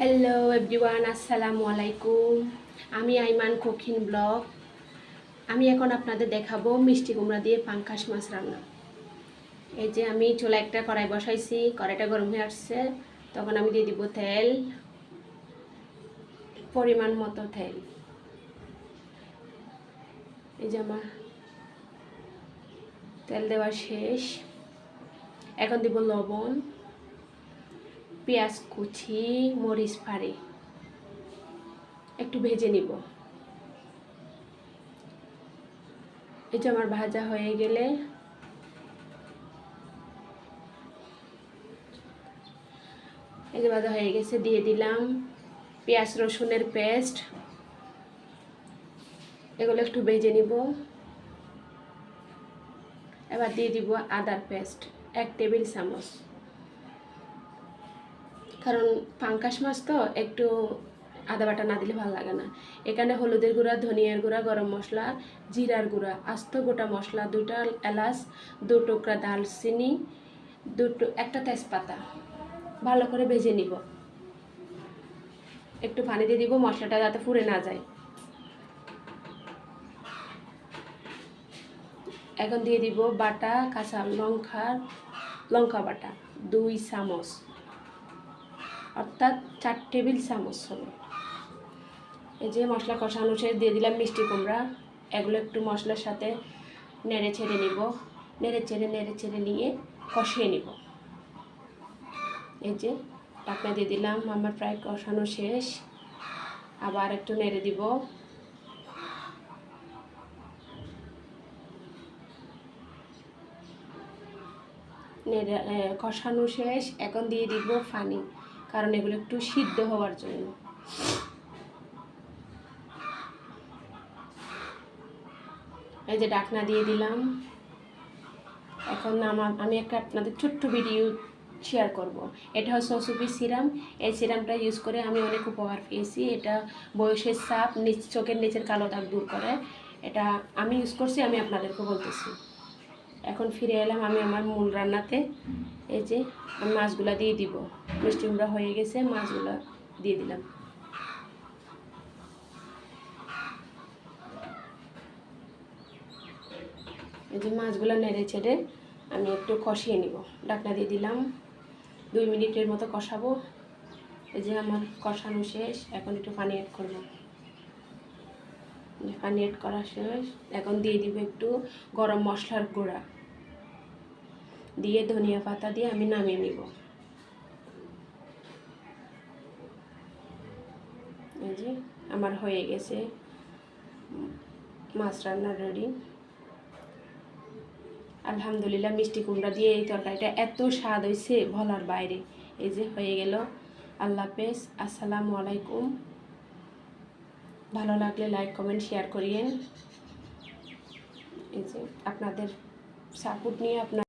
Hello everyone আসসালামু আলাইকুম আমি আইমান কখিন ব্লগ। আমি এখন আপনাদের দেখাবো মিষ্টি কুমড়া দিয়ে পাঙ্কাশ মাছ রান্না। এই যে আমি চুলা একটা কড়াই বসাইছি, কড়াইটা গরম হয়ে আসছে। তখন আমি দিয়ে দিব তেল, পরিমাণ মতো তেল। এই যে আমার তেল দেওয়া শেষ। এখন দিব লবণ। পেঁয়াজ কুচি, মরিচ ফাড়ি একটু ভেজে নিব। এই যে আমার ভাজা হয়ে গেলে এই যে ভাজা হয়ে গেছে, দিয়ে দিলাম পেঁয়াজ রসুনের পেস্ট। এগুলো একটু ভেজে নিব। এবার দিয়ে দিব আদার পেস্ট, এক টেবিল চামচ। কারণ পাঙ্কাশ মাছ তো একটু আদা বাটা না দিলে ভালো লাগে না। এখানে হলুদের গুঁড়া, ধনিয়ার গুঁড়া, গরম মশলা, জিরার গুঁড়া, আস্ত গোটা মশলা দুটা এলাচ, দু টুকরা দালচিনি দুটো, একটা তেজপাতা। ভালো করে ভেজে নিব। একটু পানি দিয়ে দিব, মশলাটা যাতে ফুরে না যায়। এখন দিয়ে দিব বাটা, কাঁচা লঙ্কার, লঙ্কা বাটা, দুই চামচ। অর্থাৎ চার টেবিল চামচ হবে এই যে মশলা কষানো শেষ, দিয়ে দিলাম মিষ্টি কুমড়া। এগুলো একটু মশলার সাথে নেড়ে ছেড়ে নিব। নেড়ে ছেড়ে নেড়ে ছেড়ে নিয়ে কষিয়ে নিব। এই যে ঢাকনা দিয়ে দিলাম, আমার প্রায় কষানো শেষ। আবার একটু নেড়ে দিব। নেড়ে কষানো শেষ। এখন দিয়ে দিব পানি। কারণ এগুলো একটু সিদ্ধ হওয়ার জন্য। এই যে ডাকনা দিয়ে দিলাম। এখন আমার আমি একটা আপনাদের ছোট্ট ভিডিও শেয়ার করব। এটা হচ্ছে অসুপি সিরাম। এই সিরামটা ইউজ করে আমি অনেক উপকার পেয়েছি। এটা বয়সের চাপ, নিচ চোখের নিচের কালো দাগ দূর করে। এটা আমি ইউজ করছি, আমি আপনাদেরকে বলতেছি। এখন ফিরে এলাম আমি আমার মূল রান্নাতে। এই যে, আমি মাছগুলো দিয়ে দিব। মিষ্টি কুমড়া হয়ে গেছে, মাছগুলো দিয়ে দিলাম। এই যে মাছগুলো নেড়ে ছেড়ে আমি একটু কষিয়ে নিব। ডাকনা দিয়ে দিলাম। দুই মিনিটের মতো কষাবো। এই যে আমার কষানো শেষ, এখন একটু পানি অ্যাড করব। পানি অ্যাড করা শেষ, এখন দিয়ে দিব একটু গরম মশলার গুঁড়া। দিয়ে ধনিয়া পাতা দিয়ে আমি নামিয়ে নিব। যে আমার হয়ে গেছে মাছ রান্না রেডি আলহামদুলিল্লাহ মিষ্টি কুমড়া দিয়ে এই তরকারিটা এত স্বাদ হয়েছে বলার বাইরে। এই যে হয়ে গেল। আল্লাহ হাফেজ। আসসালামু আলাইকুম। ভালো লাগলে লাইক কমেন্ট শেয়ার করিয়েন। এই যে আপনাদের সাপোর্ট নিয়ে আপনার